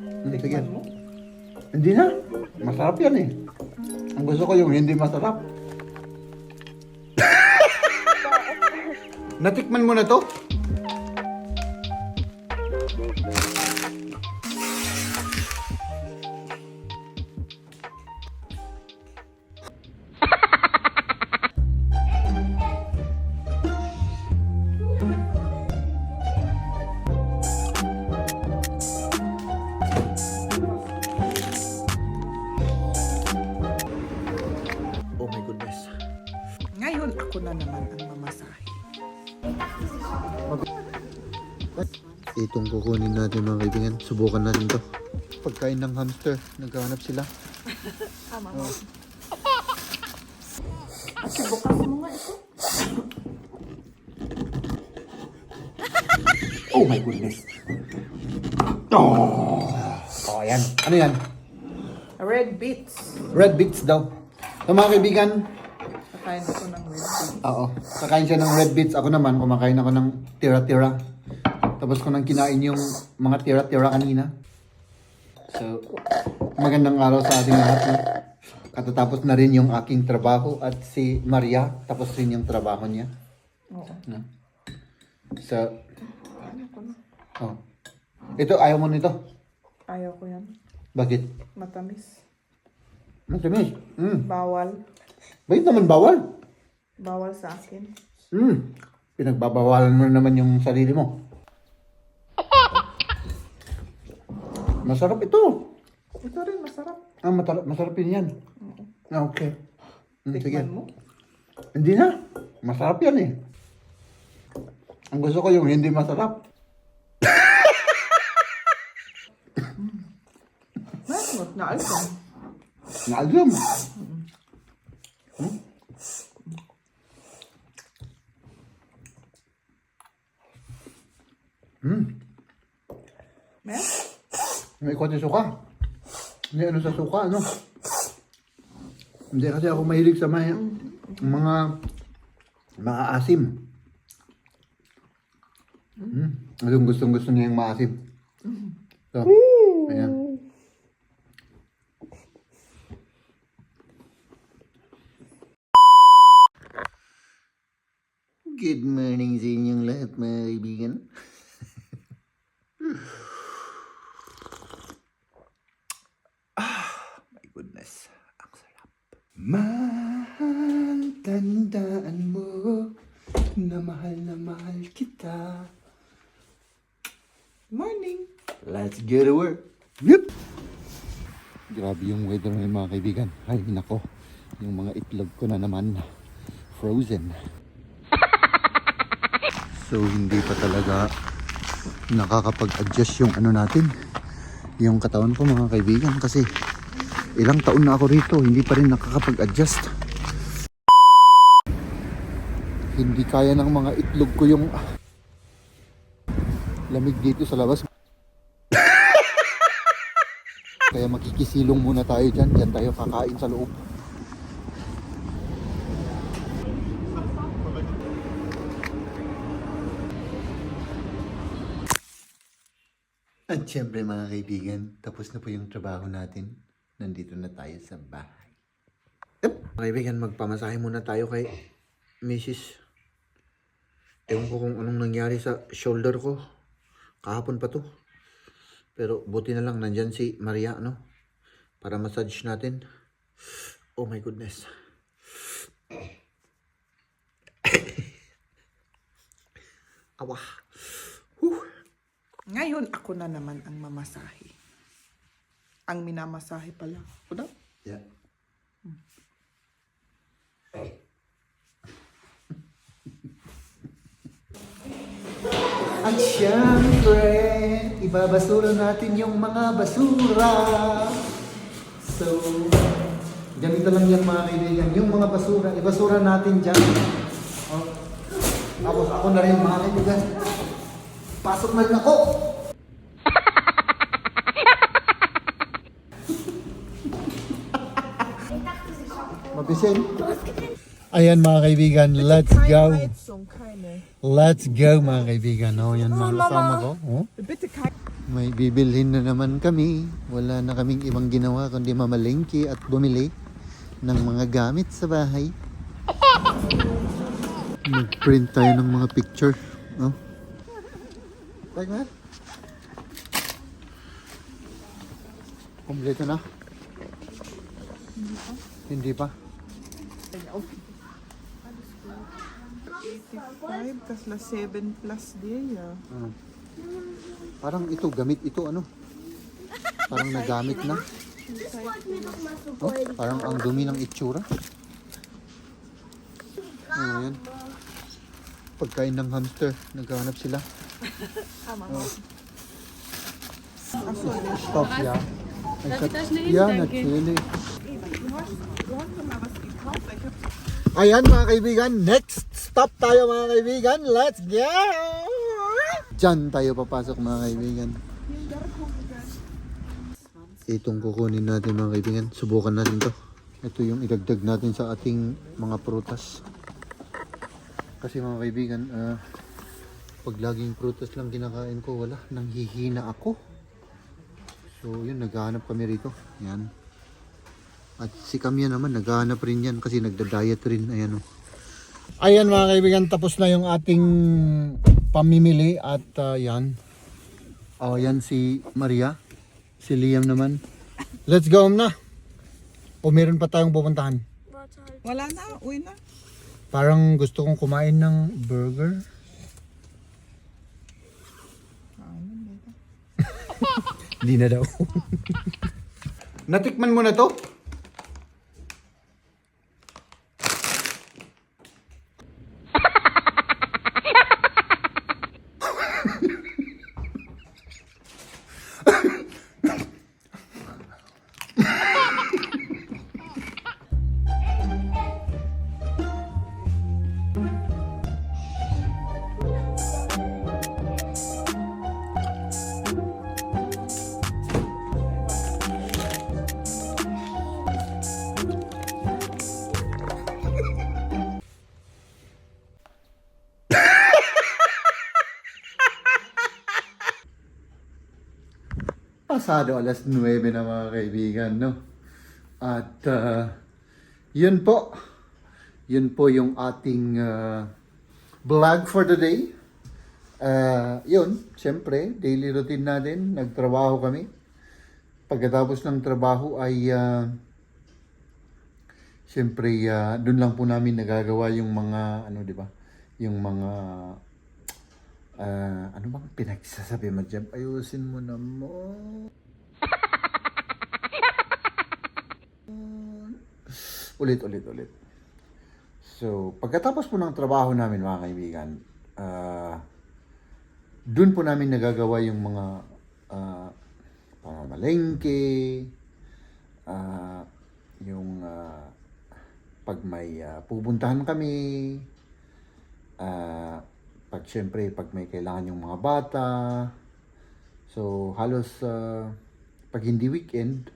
Hmm, sige. Hindi na. Masarap yan eh. Ang gusto ko yung hindi masarap. Natikman mo na to? Naman ang mamasahe. Itong kukunin natin mga kaibigan. Subukan natin to. Pagkain ng hamster, naghahanap sila. Tama mo. Kasi bukas mo nga ito. Oh my goodness. Oh! Oh, yan. Ano yan? Red beets. Red beets daw. So mga kaibigan, Kakain ako ng red beets. oo. Kakain siya ng red beets. Ako naman, kumakain ako ng tira-tira. Tapos ko nang kinain yung mga tira-tira kanina. So, magandang araw sa ating lahat. No? Katatapos na rin yung aking trabaho at si Maria, tapos rin yung trabaho niya. Oo. No? So, Ano oh. Ito, ayaw mo nito. Ayaw ko yan. Bakit? Matamis. Matamis. Mm. Bawal. Bakit naman bawal? Bawal sa akin. Hmm. Pinagbabawalan mo na naman yung sarili mo. Masarap ito. Ito rin masarap. Ah, matar- masarap din yan. Ah, okay. Hmm, sige. Tikman mo. Hindi na. Masarap yan eh. Ang gusto ko yung hindi masarap. Masarap na alcohol. Naalum. Hmm? Hmm. Mer? May konti suka. Hindi ano sa suka, ano? Hindi kasi ako mahilig sa may, mga mga asim. Mm. Yung gustong gusto niya yung maasim. So, ayan. Good morning sa inyong lahat mga kaibigan. My goodness, ang sarap. Mahal, tandaan mo na mahal na mahal kita. Morning. Let's get to work. Yep. Grabe yung weather ngayon mga kaibigan. Ay, nako. Yung mga itlog ko na naman frozen. So, hindi pa talaga nakakapag-adjust yung ano natin. Yung katawan ko mga kaibigan kasi ilang taon na ako rito, hindi pa rin nakakapag-adjust. Hindi kaya ng mga itlog ko yung lamig dito sa labas. Kaya makikisilong muna tayo dyan. Dyan tayo kakain sa loob. At syempre mga kaibigan, tapos na po yung trabaho natin. Nandito na tayo sa bahay. Yep. Mga kaibigan, magpamasahe muna tayo kay Mrs. Ewan ko kung anong nangyari sa shoulder ko. Kahapon pa to. Pero buti na lang nandyan si Maria, no? Para massage natin. Oh my goodness. Awa. Ngayon ako na naman ang mamasahe. Ang minamasahe pala. Ako daw. Yeah. At syempre, ibabasura natin yung mga basura. So, ganito lang yan mga kaibigan. Yung mga basura, ibasura natin dyan. Oh. Tapos ako na rin mga kaibigan. Pasok na rin ako. Mabisin. Ayan mga kaibigan, let's go. Let's go mga kaibigan. Oh, yan mga kasama ko. Oh. May bibilhin na naman kami. Wala na kaming ibang ginawa kundi mamalengke at bumili ng mga gamit sa bahay. Mag-print tayo ng mga picture. Oh. Like that? Kompleto na? Hindi pa. 85 tas la 7 plus day ah. Ah. Parang ito, gamit ito ano? Parang nagamit na. Oh, parang ang dumi ng itsura. Ano yan? Pagkain ng hamster, naghahanap sila. Oh. Stop, ja. Ja, natürlich. Ayan mga kaibigan, next stop tayo mga kaibigan. Let's go! Diyan tayo papasok mga kaibigan. Itong kukunin natin mga kaibigan. Subukan natin to. Ito yung idagdag natin sa ating mga prutas. Kasi mga kaibigan, ah, pag laging prutas lang kinakain ko, wala. Nanghihina ako. So yun, naghahanap kami rito. Yan. At si Kamya naman, naghahanap rin yan kasi nagda-diet rin. Ayan o. Ayan mga kaibigan, tapos na yung ating pamimili at ah, yan. Oh, yan si Maria. Si Liam naman. Let's go home na. O meron pa tayong pupuntahan. Wala na, uwi na. Parang gusto kong kumain ng burger. Hindi na daw. Natikman mo na to? Pasado alas 9 na mga kaibigan, no? At ah, yun po. Yun po yung ating ah, vlog for the day. Ah, yun, syempre, daily routine natin. Nagtrabaho kami. Pagkatapos ng trabaho ay ah, syempre ah, doon lang po namin nagagawa yung mga ano, di ba? Yung mga Ah, ano bang pinagsasabi mo dyan? Ayusin mo na mo. ulit, ulit, ulit. So, pagkatapos po ng trabaho namin mga kaibigan, ah, dun po namin nagagawa yung mga ah, pamamalengke, ah, yung ah, pag may ah, pupuntahan kami, ah, pag syempre pag may kailangan yung mga bata so halos ah, pag hindi weekend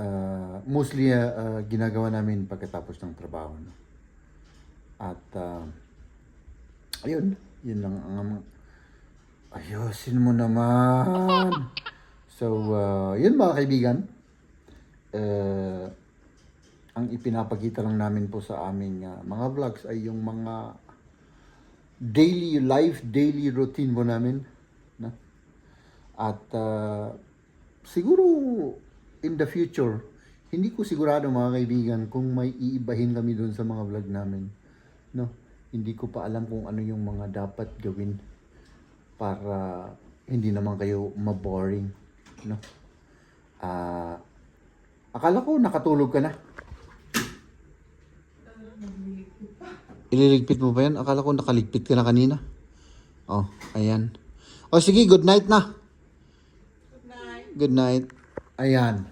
ah, mostly ah, ah, ginagawa namin pagkatapos ng trabaho no? at ah, ayun yun lang ang ang- ayusin mo naman so ah, yun mga kaibigan eh, ang ipinapakita lang namin po sa aming ah, mga vlogs ay yung mga daily life, daily routine po namin. No? At ah, siguro in the future, hindi ko sigurado mga kaibigan kung may iibahin kami doon sa mga vlog namin. No? Hindi ko pa alam kung ano yung mga dapat gawin para hindi naman kayo maboring. No? Ah, akala ko nakatulog ka na. Ililigpit mo ba yan? Akala ko nakaligpit ka na kanina. Oh, ayan. O sige, good night na. Good night. Good night. Ayan.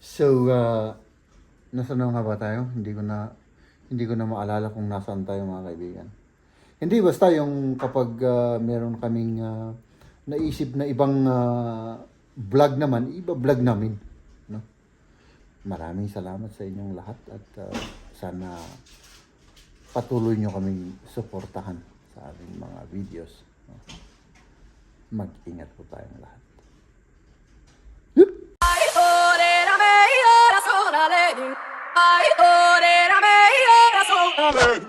So, uh, nasa na nga ba tayo? Hindi ko na hindi ko na maalala kung nasaan tayo mga kaibigan. Hindi basta yung kapag uh, meron kaming uh, naisip na ibang uh, vlog naman, iba vlog namin, no? Maraming salamat sa inyong lahat at uh, sana patuloy nyo kaming suportahan sa aming mga videos. Mag-ingat po tayong lahat. Ay.